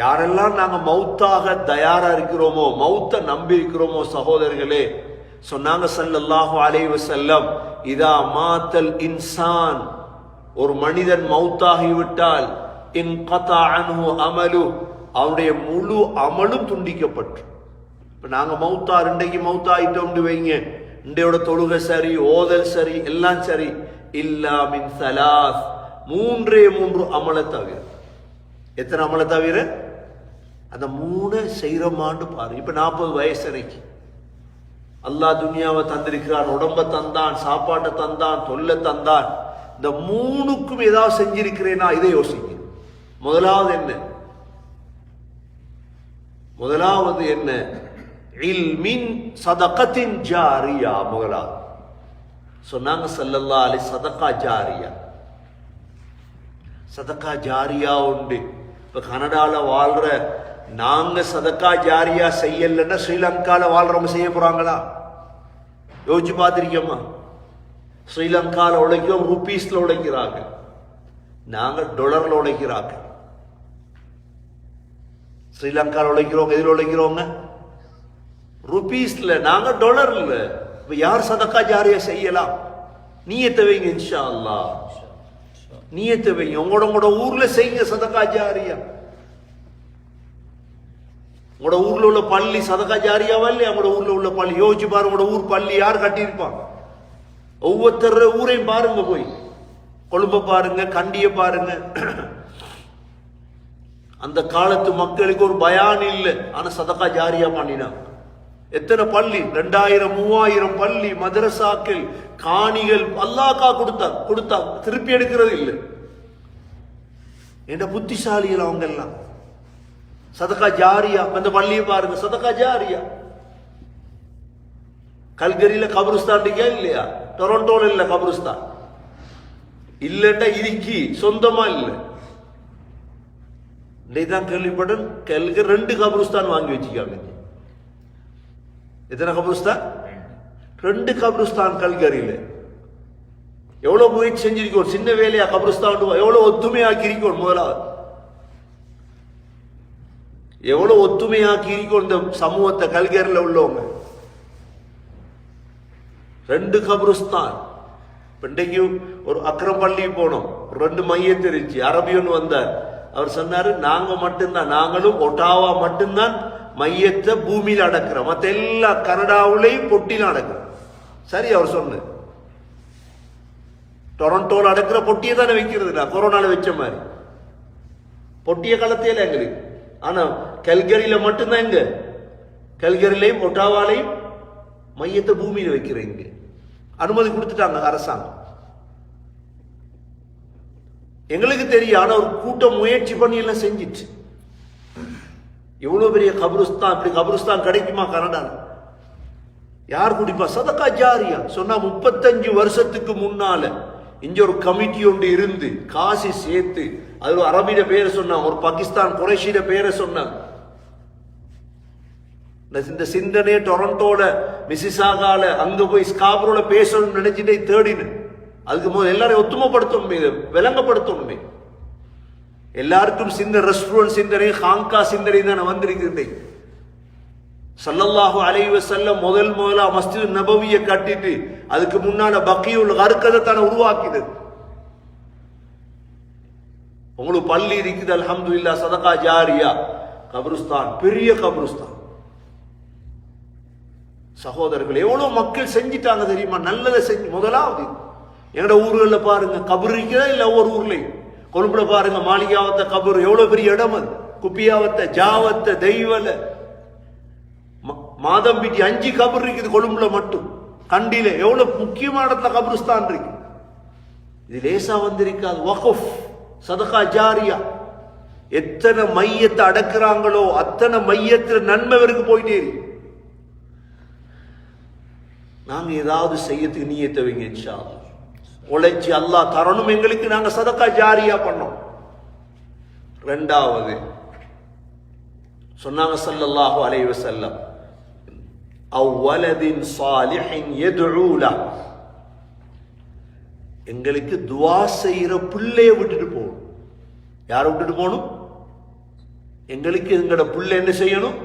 யாரெல்லாம் நாங்க மௌத்தாக தயாரா இருக்கிறோமோ மௌத்த நம்பி இருக்கிறோமோ சகோதரர்களே சொன்னாங்க சல்லல்லாஹு அலைஹி செல்லம் இதா மாத்தல் இன்சான். ஒரு மனிதன் மௌத்தாகி விட்டால் கதா அனு அமலு. அவருடைய முழு அமலும் துண்டிக்கப்பட்டு. இப்போ நாங்கள் மௌத்தா இன்றைக்கு மௌத்தா ஆகிட்டோம்னு வைங்க. இன்றையோட தொழுகை சரி ஓதல் சரி எல்லாம் சரி. இல்லா மின் சலாஸ். மூன்றே மூன்று அமலை தவிர. எத்தனை அமலை தவிர? அந்த மூணு செய்கிறோமான்னு பாரு. இப்போ நாற்பது வயசு வரைக்கும். அல்லாஹ் துனியாவை தந்திருக்கிறான் உடம்ப தந்தான் சாப்பாட்டை தந்தான் தொல்லை தந்தான். இந்த மூணுக்கும் ஏதாவது செஞ்சிருக்கிறேனா இதை யோசிங்க. முதலாவது என்ன? முதலாவது என்ன? இல்மின் சதகத்தின் ஜாரியா முதலாவது. சொன்னாங்க சல்லல்லா அலி சதக்கா ஜாரியா. சதக்கா ஜாரியா உண்டு. இப்ப கனடால வாழ்ற நாங்க சதக்கா ஜாரியா செய்யலன்னா ஸ்ரீலங்காவில் வாழ்றவங்க செய்ய போறாங்களா? யோசிச்சு பார்த்துருக்கோமா ஸ்ரீலங்காவில் உழைக்கிறோம் ருபீஸ்ல உழைக்கிறாங்க நாங்க டொலர்ல உழைக்கிறாங்க ஸ்ரீலங்காவில் உழைக்கிறவங்க எதில் உழைக்கிறவங்க? ருபீஸ்ல நாங்க டொலர்ல இப்போ யார் சதக்கா ஜாரியா செய்யலாம்? நீயத்தை வைங்க இன்ஷா அல்லாஹ். நீயத்தை வைங்க. உங்களோட உங்களோட ஊர்ல செய்யுங்க சதக்கா ஜாரியா. உங்களோட ஊர்ல உள்ள பள்ளி சதகா ஜாரியாவா இல்லையா? உங்களோட ஊர்ல உள்ள பள்ளி? யோசிச்சு பாருங்க உங்களோட ஊர் பள்ளி யார் கட்டியிருப்பாங்க? ஒவ்வொருத்தர ஊரையும் பாருங்க போய். கொழும்ப பாருங்க கண்டிய பாருங்க. அந்த காலத்து மக்களுக்கு ஒரு பயான் இல்லை. ஆனா சதகா ஜாரியா பண்ணினாங்க. எத்தனை பள்ளி? ரெண்டாயிரம் மூவாயிரம் பள்ளி மதரசாக்கள் காணிகள் அல்லாக்கா கொடுத்தா கொடுத்தா திருப்பி எடுக்கிறது இல்லை. என்ன புத்திசாலிகள் அவங்க எல்லாம் சதக்கா ஜாரியா அந்த பள்ளியை பாருங்க சதக்கா ஜாரியா. கல்கரியில கபருஸ்தான் இருக்கா இல்லையா? டொரண்டோல இல்ல கபருஸ்தான். இல்லட்டா இருக்கி சொந்தமா இல்ல. தான் கேள்விப்பட்டேன். கல்கர் ரெண்டு கபருஸ்தான் வாங்கி வச்சுக்காங்க எத்தனை கபருஸ்தான்? ரெண்டு கபருஸ்தான் கல்கரியில. எவ்வளவு முயற்சி செஞ்சிருக்கோம்? சின்ன வேலையா கபருஸ்தான் எவ்வளவு ஒத்துமையாக்கி இருக்கோம் முதலாவது. எவ்வளவு ஒத்துமையாக்கி இருக்கோம் இந்த சமூகத்தை கல்கேரில் உள்ளவங்க? ரெண்டு கபருஸ்தான். இன்றைக்கு ஒரு அக்ரம் பள்ளி போனோம். ஒரு ரெண்டு மையம் தெரிஞ்சு. அரபியன் வந்தார். அவர் சொன்னாரு நாங்க மட்டும்தான். நாங்களும் ஒட்டாவா மட்டும்தான் மையத்தை பூமியில் அடக்கிறோம். மற்ற எல்லா கனடாவிலையும் பொட்டியில் அடக்கிறோம். சரி அவர் சொன்ன டொரண்டோவில் அடக்கிற பொட்டியை தானே வைக்கிறது. நான் கொரோனால வச்ச மாதிரி. பொட்டிய காலத்தையில எங்களுக்கு. ஆனா கல்கரியில மட்டும்தான் எங்க கல்கரிலையும் ஒட்டாவாலையும் மையத்தை பூமியில வைக்கிறீங்க அனுமதி கொடுத்துட்டாங்க அரசாங்கம். எங்களுக்கு தெரியும் ஆனா ஒரு கூட்டம் முயற்சி பண்ணி எல்லாம் செஞ்சிச்சு. எவ்வளவு பெரிய கபருஸ்தான் இப்படி கபருஸ்தான் கிடைக்குமா கனடால? யார் குடிப்பா? சதக்கா ஜாரியா? சொன்னா முப்பத்தஞ்சு வருஷத்துக்கு முன்னால. இங்க ஒரு கமிட்டி ஒன்று இருந்து காசி சேர்த்து அது ஒரு அரபிட பேரை சொன்னான் ஒரு பாகிஸ்தான் குறைஷிட பேரை சொன்னான். இந்த சிந்தனையை டொரண்டோட மிசிசாகால அங்க போய் ஸ்காபரோல பேசணும்னு நினைச்சிட்டே தேடினேன். அதுக்கு முதல் எல்லாரையும் ஒத்துமைப்படுத்தணுமே இதை விளங்கப்படுத்தணுமே எல்லாருக்கும் சிந்த ரெஸ்டாரண்ட் சிந்தனை ஹாங்கா சிந்தனை தான் வந்திருக்கிறேன் சல்லல்லாஹு அலைவ செல்ல முதல் முதலா மஸ்ஜித் நபவியை கட்டிட்டு அதுக்கு முன்னால பக்கியுள் கருக்கதை தானே உருவாக்கிது உங்களுக்கு பள்ளி இருக்குது அல்ஹம்து இல்லா சதகா ஜாரியா. கபருஸ்தான் பெரிய கபருஸ்தான். சகோதரர்கள் எவ்வளோ மக்கள் செஞ்சிட்டாங்க தெரியுமா? நல்லதை செஞ்சு முதலாவது. எங்கட ஊர்களில் பாருங்க கபர் இருக்கிறதா இல்லை ஒவ்வொரு ஊர்லையும்? கொழும்புல பாருங்க மாளிகாவத்த கபர் எவ்வளோ பெரிய இடம் அது? குப்பியாவத்த ஜாவத்த தெய்வல மாதம்பிட்டி அஞ்சு கபர் இருக்குது கொழும்புல மட்டும். கண்டியில எவ்வளவு முக்கியமான இடத்துல கபருஸ்தான் இருக்கு. இது லேசா வந்திருக்காது. வகுஃப் சதகா ஜாரியா. எத்தனை மையத்தை அடக்குறாங்களோ அத்தனை மையத்தில் நன்மை வரைக்கும் போயிட்டே இருக்கு. நாங்க ஏதாவது செய்யறதுக்கு நீயத்தை வைங்க இன்ஷா உழைச்சி அல்லாஹ் தரணும் எங்களுக்கு நாங்க சதக்கா ஜாரியா பண்ணோம். ரெண்டாவது சொன்னாங்க சல்லல்லாஹு அலைஹி அவ் வலதின் சாலிஹின் யதுஊல எங்களுக்கு துவா செய்கிற பிள்ளைய விட்டுட்டு போகணும் யாரை விட்டுட்டு போகணும்? எங்களுக்கு எங்களோட புள்ள என்ன செய்யணும்?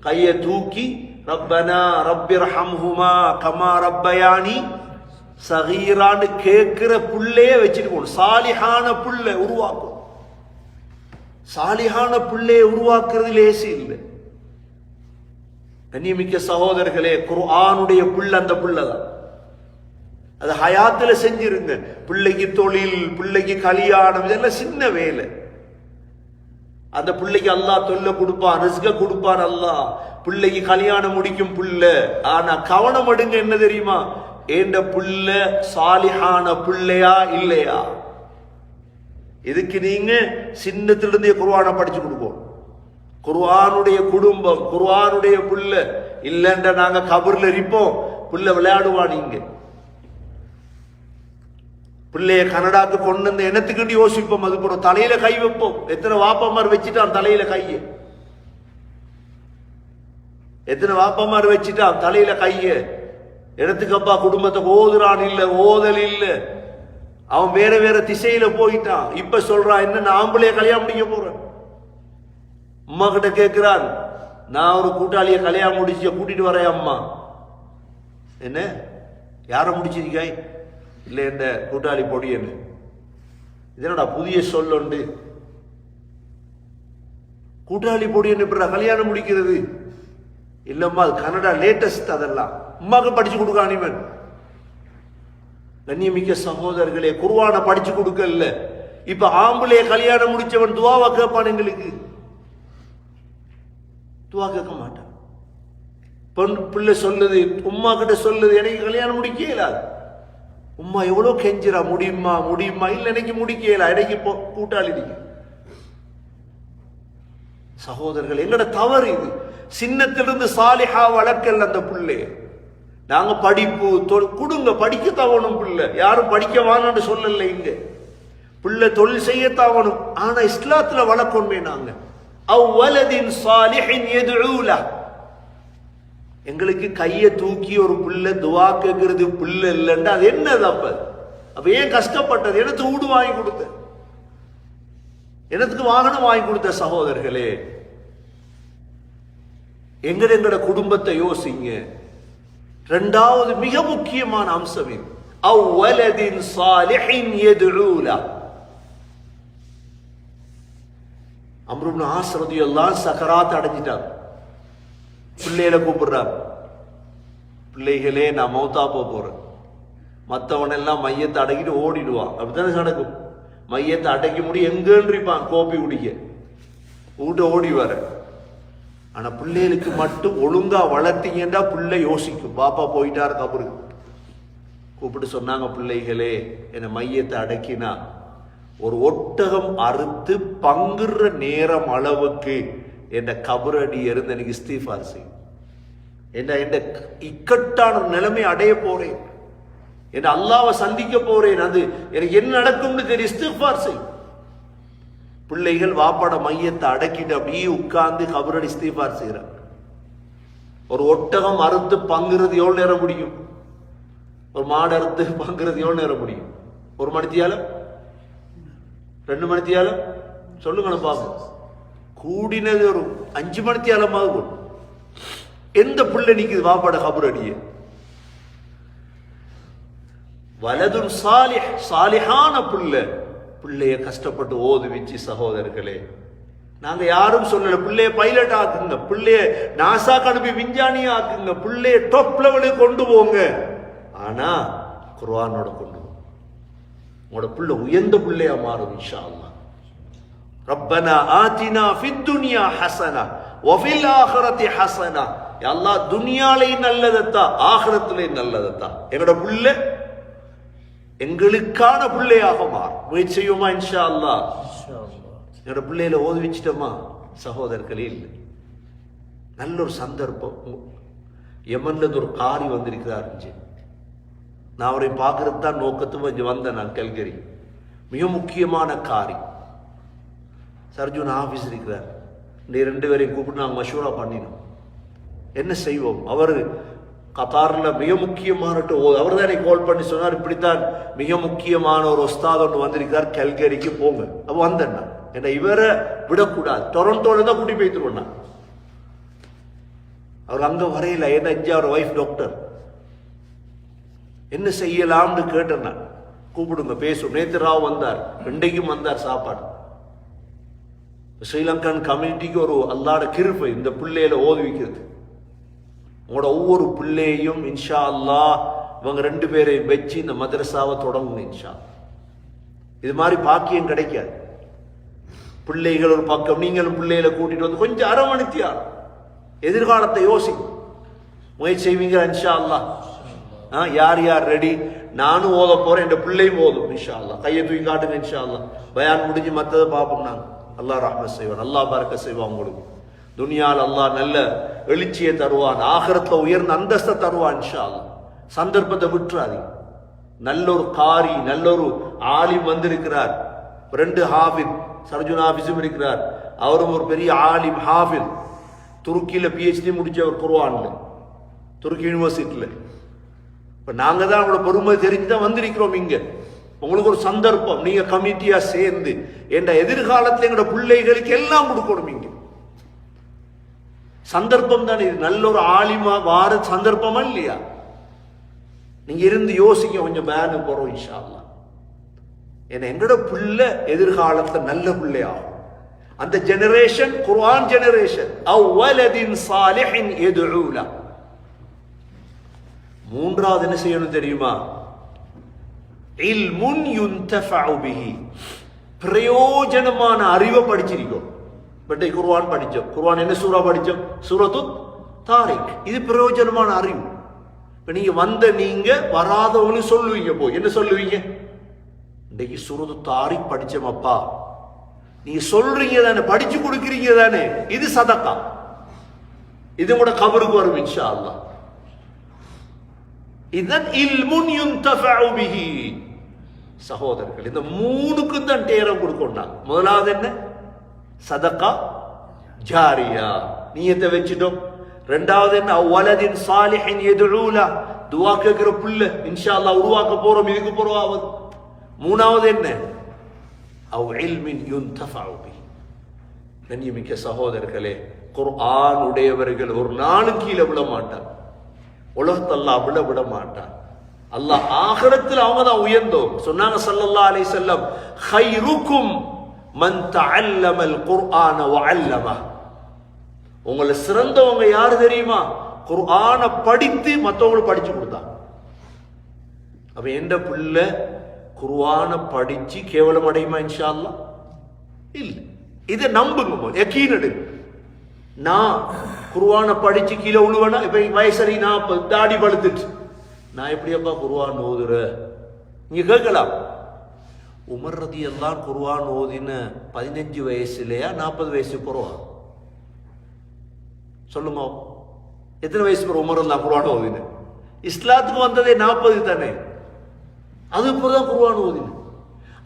கையை தூக்கி ரப்பனா ரப்பிர் ஹம்ஹுமா கமா ரப்பயானி. சகீரான்னு கேட்கிற புள்ளைய வச்சுட்டு போகணும். சாலிஹான புள்ளை உருவாக்கும். சாலிஹான புள்ளையை உருவாக்குறது லேசி இல்லை. கண்ணியமிக்க சகோதரர்களே குர்ஆனுடைய புள்ள அந்த புள்ளதான் அது ஹயாத்துல செஞ்சிருங்க பிள்ளைக்கு தொழில் பிள்ளைக்கு கல்யாணம் இதெல்லாம் சின்ன வேலை. அந்த பிள்ளைக்கு அல்லாஹ் தொல்லை கொடுப்பான் ரிஸ்க கொடுப்பான் அல்லாஹ். பிள்ளைக்கு கல்யாணம் முடிக்கும் புள்ள ஆனா கவனம் எடுங்க என்ன தெரியுமா? ஏண்ட புள்ள சாலிஹான பிள்ளையா இல்லையா? இதுக்கு நீங்க சின்னத்திலிருந்தே குருவான படிச்சு கொடுப்போம் குருவானுடைய குடும்பம் குருவானுடைய புள்ள. இல்லைன்ற நாங்க கபர்ல இருப்போம். புள்ள விளையாடுவான் இங்க பிள்ளைய கனடாக்கு கொண்டு வந்து என்னத்துக்கு யோசிப்போம்? அது போறோம். தலையில கை வைப்போம். எத்தனை வாப்பமார் வச்சுட்டான் தலையில கைய? எத்தனை வாப்பமார் வச்சுட்டான் தலையில கைய? இடத்துக்கப்பா குடும்பத்தை ஓதுறான் இல்ல ஓதல் இல்ல. அவன் வேற வேற திசையில போயிட்டான். இப்ப சொல்றான் என்ன நான் ஆம்பளைய கல்யாணம் முடிக்க போறேன்? அம்மா கிட்ட கேட்கிறான் நான் ஒரு கூட்டாளியை கல்யாணம் முடிச்சு கூட்டிட்டு வரேன் அம்மா. என்ன? யாரை முடிச்சிருக்காய்? இல்லை இந்த கூட்டாளி பொடியன்னு இதனடா புதிய சொல் உண்டு. கூட்டாளி பொடியன்னு இப்படி கல்யாணம் முடிக்கிறது? இல்லம்மா அது கனடா லேட்டஸ்ட் அதெல்லாம். அம்மாவுக்கு படிச்சு கொடுக்க அனிமன் கண்ணியமிக்க சகோதரர்களே குருவான படிச்சு கொடுக்கல இப்ப ஆம்பளைய கல்யாணம் முடிச்சவன் துவாவா கேட்பான் எங்களுக்கு. துவா கேட்க மாட்டான். பெண் பிள்ளை சொல்லுது உம்மா கிட்ட சொல்லுது எனக்கு கல்யாணம் முடிக்க இயலாது உம்மா எவ்வளோ கெஞ்சிரா முடியுமா முடியுமா? இல்லை எனக்கு முடிக்க இயலா எனக்கு இப்போ கூட்டாளி நீங்க சகோதரர்கள் எங்களோட தவறு இது. சின்னத்திலிருந்து சாலிஹா வளர்க்கல அந்த பிள்ளை. நாங்க படிப்பு தொ- கொடுங்க படிக்க தவணும் பிள்ளை. யாரும் படிக்க வானன்னு சொல்லல இங்க. பிள்ளை தொழில் செய்ய தவணும் ஆனா இஸ்லாத்துல வளர்க்கணுமே நாங்க. அவ்வலதின் சாலிஹின் எதுல எங்களுக்கு கையை தூக்கி ஒரு புள்ள துவா கேட்கறது பிள்ளை இல்லைன்னா அது என்னது அப்ப? அப்ப ஏன் கஷ்டப்பட்டது? எனக்கு வீடு வாங்கி கொடுத்த? எனக்கு வாகனம் வாங்கி கொடுத்த சகோதரர்களே? எங்கட எங்கட குடும்பத்தை யோசிங்க. ரெண்டாவது மிக முக்கியமான அம்சம் அவ்வலதின் சாலிஹின் எதுல அம்ருப்னு ஆசிரதி எல்லாம் சக்கராத் அடைஞ்சிட்டார். பிள்ளைகளை கூப்பிடுறார். பிள்ளைகளே நான் மௌத்தா போக போறேன். மற்றவன் எல்லாம் மையத்தை அடக்கிட்டு ஓடிடுவான் அப்படித்தானே நடக்கும்? மையத்தை அடக்கி முடி எங்கன்றிப்பான் கோப்பி குடிக்க. வீட்டை ஓடி வர. ஆனா பிள்ளைகளுக்கு மட்டும் ஒழுங்கா வளர்த்தீங்கன்னா பிள்ளை யோசிக்கும். பாப்பா போயிட்டாரு கபருக்கு. கூப்பிட்டு சொன்னாங்க பிள்ளைகளே என்னை மையத்தை அடக்கினா ஒரு ஒட்டகம் அறுத்து பங்குற நேரம் அளவுக்கு என்ற கபரடி இருந்து எனக்கு இஸ்தீஃபார் செய்யும். என்ன இந்த இக்கட்டான நிலைமை அடைய போறேன். என்ன அல்லாவை சந்திக்க போறேன். அது எனக்கு என்ன நடக்கும்னு தெரியும் இஸ்திஃபார் செய்யும். பிள்ளைகள் வாப்பாட மையத்தை அடக்கிட்டு அப்படியே உட்கார்ந்து கபரடி இஸ்திஃபார் செய்யறாங்க ஒரு ஒட்டகம் அறுத்து பங்குறது எவ்வளவு நேரம் முடியும்? ஒரு மாடு அறுத்து பங்குறது எவ்வளவு நேரம் முடியும்? ஒரு மணித்தியாலும்? ரெண்டு மணித்தியாலம்? சொல்லுங்க பாப்போம் கூடினது ஒரு அஞ்சு மணித்தியாலமாவது கூடும் எந்த புள்ள நிக்குது வாப்பாட கபரடியே வலதுன் சாலி சாலிஹான புள்ளை. பிள்ளைய கஷ்டப்பட்டு ஓதுவிச்சு சகோதரர்களே. நாங்க யாரும் சொல்லல பிள்ளைய பைலட் ஆக்குங்க பிள்ளைய நாசா அனுப்பி விஞ்ஞானி ஆக்குங்க பிள்ளைய டாப் லெவலுக்கு கொண்டு போங்க. ஆனா குர்வானோட கொண்டு உங்களோட பிள்ளை உயர்ந்த பிள்ளையா மாறும் இன்ஷா அல்லாஹ் ரப்பனா ஆத்தினா ஃபித் துனியா ஹசனா வஃபில் ஆஹிரத்தி ஹசனா. அல்லாஹ் துனியாலையும் நல்லதத்தா ஆகிரத்திலையும் நல்லதத்தா. எங்களோட புள்ள எங்களுக்கான பிள்ளையாக மாறும். முயற்சி செய்வோமா இன்ஷா அல்லாஹ் என்னோட பிள்ளையில ஓதி வச்சிட்டோமா? சகோதரர்களே இல்லை. நல்ல ஒரு சந்தர்ப்பம். யமன்ல ஒரு காரி வந்திருக்கிறார். நான் அவரை பார்க்கறது தான் நோக்கத்தும் இங்கே வந்தேன் நான் கல்கரி. மிக முக்கியமான காரி. சர்ஜுன் ஆஃபீஸ் இருக்கிறார். நீ ரெண்டு பேரையும் கூப்பிட்டு நாங்கள் மஷூரா பண்ணினோம். என்ன செய்வோம்? அவர் கத்தாரில் மிக முக்கியமான அவர் தான் என்னை கால் பண்ணி சொன்னார் இப்படித்தான் மிக முக்கியமான ஒரு ஒஸ்தாத் ஒன்று வந்திருக்கார் கல்கரிக்கு போங்க. அப்போ வந்தேன் நான். ஏன்னா இவரை விடக்கூடாது. டொரண்டோல தான் கூட்டி போய்த்துருவோம் நான். அவர் அங்கே வரையில என்ன இஞ்சி அவர் ஒய்ஃப் டாக்டர் என்ன செய்யலாம்னு கேட்டேன் நான் கூப்பிடுங்க பேசும் நேத்து ராவ் வந்தார். இன்றைக்கும் வந்தார் சாப்பாடு. ஸ்ரீலங்கன் கம்யூனிட்டிக்கு ஒரு அல்லாட கிருப்பை இந்த பிள்ளையில ஓதி வைக்கிறது. உங்களோட ஒவ்வொரு பிள்ளையையும் இன்ஷா அல்லாஹ் இவங்க ரெண்டு பேரையும் வச்சு இந்த மதரசாவை தொடங்கணும் இன்ஷா இது மாதிரி பாக்கியம் கிடைக்காது. பிள்ளைகள் ஒரு பக்கம் நீங்களும் பிள்ளைகளை கூட்டிட்டு வந்து கொஞ்சம் அரவணைத்தியார் எதிர்காலத்தை யோசிக்கும் முயற்சி செய்வீங்க இன்ஷா அல்லாஹ்? யார் யார் ரெடி நானும் ஓத போறேன் என் பிள்ளையும் ஓதும் இன்ஷா கையை தூக்கி காட்டுங்க இன்ஷா பயான் முடிஞ்சு மற்றதை பார்ப்போம் நாங்கள் அல்லாஹ் ரஹ்மத் செய்வான் அல்லாஹ் பறக்க செய்வான் உங்களுக்கு துனியால் அல்லாஹ் நல்ல எழுச்சியை தருவான் ஆகரத்தில் உயர்ந்த அந்தஸ்தை தருவான் இன்ஷா சந்தர்ப்பத்தை விட்டுறாதீங்க. நல்ல ஒரு காரி நல்ல ஒரு ஆலிம் வந்திருக்கிறார். ரெண்டு ஹாஃபித் சர்ஜுன் ஹாஃபிஸும் இருக்கிறார். அவரும் ஒரு பெரிய ஆலிம் ஹாஃபித் துருக்கியில் பிஹெச்டி முடிச்சவர் குர்ஆன்ல துருக்கி யூனிவர்சிட்டியில் இப்ப நாங்கள் தான் அவங்களோட பொறுமை தெரிஞ்சு தான் வந்திருக்கிறோம் இங்கே. உங்களுக்கு ஒரு சந்தர்ப்பம். நீங்க கமிட்டியா சேர்ந்து என்ற எதிர்காலத்துல எங்களோட பிள்ளைகளுக்கு எல்லாம் கொடுக்கணும் இங்கே. சந்தர்ப்பம் தான் இது. நல்ல ஒரு ஆலிமா வார சந்தர்ப்பமா இல்லையா? நீங்க இருந்து யோசிக்க கொஞ்சம் பேனு போறோம் இன்ஷா ஏன்னா எங்களோட பிள்ளை எதிர்காலத்துல நல்ல பிள்ளையாகும். அந்த ஜெனரேஷன் குர்ஆன் ஜெனரேஷன் அவ்வலதின் சாலிஹின் எதுலா மூன்றாவது என்ன செய்யணும் தெரியுமா? இல்முன் யுன்தஃபஉ பிஹி. பிரயோஜனமான அறிவை படிச்சிருக்கோம். பட்டை குர்வான் படிச்சோம். குர்வான் என்ன சூரா படிச்சோம்? சூரத்து தாரிக். இது பிரயோஜனமான அறிவு. இப்போ நீங்கள் வந்த நீங்கள் வராதவனு சொல்லுவீங்க போய் என்ன சொல்லுவீங்க? இன்னைக்கு சூரத்து தாரிக் படிச்சோம் அப்பா நீங்க சொல்றீங்க தானே படிச்சு கொடுக்குறீங்க தானே. இது சதக்கா. இது கூட கபருக்கு வரும் இன்ஷா அல்லாஹ். இதுதான் இல்முன் யுன்தஃபஉ பிஹி. சகோதரர்கள் இந்த மூணுக்கும் தான் டேரம் கொடுக்கணும்னா முதலாவது என்ன? சதக்கா ஜாரியா. நீயத்தை வச்சுட்டோம். ரெண்டாவது என்ன? வலதின் சாலிஹின் எதுலூலா துவா கேட்கிற புள்ள இன்ஷா அல்லாஹ் உருவாக்க போறோம் இதுக்கு போறோம். மூணாவது என்ன? அவ் இல்மின் யுன்தஃபஉ பிஹி. கண்ணியமிக்க சகோதரர்களே குர்ஆன் உடையவர்கள் ஒரு நாளுக்கு கீழே விட மாட்டார் உலகத்தை அல்லாஹ் விட விட மாட்டான். அல்லாஹ் ஆகரத்தில் அவங்க தான் உயர்ந்தோம் சொன்னாங்க சல்லல்லா அலை செல்லம் ஹைருக்கும் மன் தஅல்லம குர்ஆன வல்லமா உங்களை சிறந்தவங்க யாரு தெரியுமா? குர்ஆனை படித்து மத்தவங்களுக்கு படிச்சு கொடுத்தான் அப்ப எந்த பிள்ளை குர்ஆனை படிச்சு கேவலம் அடையுமா இன்ஷா அல்லா இல்ல. இதை நம்புங்க யக்கீன் நான் குருவானை படிச்சு கீழே உழுவேனா? இப்ப வயசரி நாற்பது தாடி பழுத்துட்டு. நான் எப்படியப்பா குருவான் ஓதுற? நீங்க கேட்கலாம். உமர் ரதி எல்லாம் குருவான் ஓதின பதினஞ்சு வயசுலையா நாற்பது வயசு போறவா? சொல்லுங்க எத்தனை வயசு போற உமர் எல்லாம் குருவான் ஓதின? இஸ்லாத்துக்கு வந்ததே நாற்பது தானே? அது தான் குருவான் ஓதின.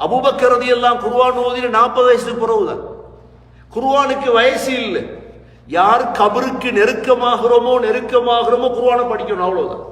அபுபக்கரதி எல்லாம் குருவான் ஓதின நாற்பது வயசுக்கு பிறகுதான் குருவானுக்கு வயசு இல்லை. யார் கபருக்கு நெருக்கமாகிறோமோ நெருக்கமாகிறோமோ குருவானை படிக்கணும் அவ்வளோதான்